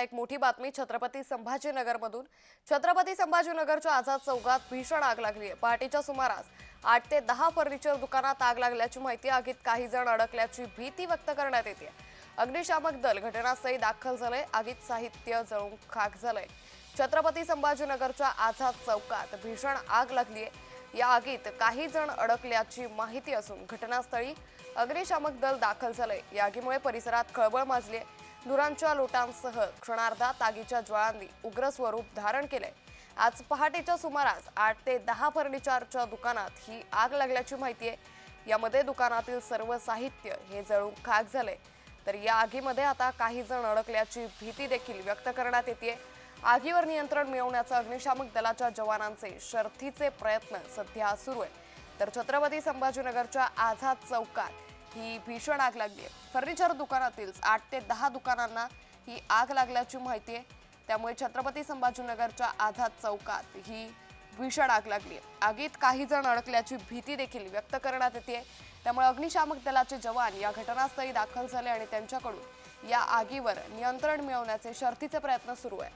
आता एक मोठी बातमी छत्रपती संभाजीनगरमधून. छत्रपती संभाजीनगरच्या आझाद चौकात भीषण आग लागली आहे. पहाटेच्या सुमारास आठ ते दहा फर्निचर दुकानात आग लागल्याची माहिती आगीत काही जण अडकल्याची भीती व्यक्त करण्यात येते. अग्निशामक दल घटनास्थळी दाखल झालंय. आगीत साहित्य जळून खाक झालंय. छत्रपती संभाजीनगरच्या आझाद चौकात भीषण आग लागली आहे या आगीत काही जण अडकल्याची माहिती असून घटनास्थळी अग्निशामक दल दाखल झालंय. या आगीमुळे परिसरात खळबळ माजली आहे धुरांच्या लोटांसह क्षणार्धा तागीच्या ज्वाळांनी उग्र स्वरूप धारण केलंय. आज पहाटेच्या सुमारास आठ ते दहा फर्निचरच्या दुकानात ही आग लागल्याची माहिती आहे. यामध्ये दुकानातील सर्व साहित्य हे जळून खाक झाले तर या आगीमध्ये आता काही जण अडकल्याची भीती देखील व्यक्त करण्यात येते आगीवर नियंत्रण मिळवण्याचा अग्निशामक दलाच्या जवानांचे शर्थीचे प्रयत्न सध्या सुरू आहे तर छत्रपती संभाजीनगरच्या आझाद चौकात ही भीषण आग लागली आहे. फर्निचर दुकानातील आठ ते दहा दुकानांना ही आग लागल्याची माहिती आहे. त्यामुळे छत्रपती संभाजीनगरच्या आझाद चौकात ही भीषण आग लागली आहे. आगीत काही जण अडकल्याची भीती देखील व्यक्त करण्यात येते त्यामुळे अग्निशामक दलाचे जवान या घटनास्थळी दाखल झाले आणि त्यांच्याकडून या आगीवर नियंत्रण मिळवण्याचे शर्थीचे प्रयत्न सुरू आहे.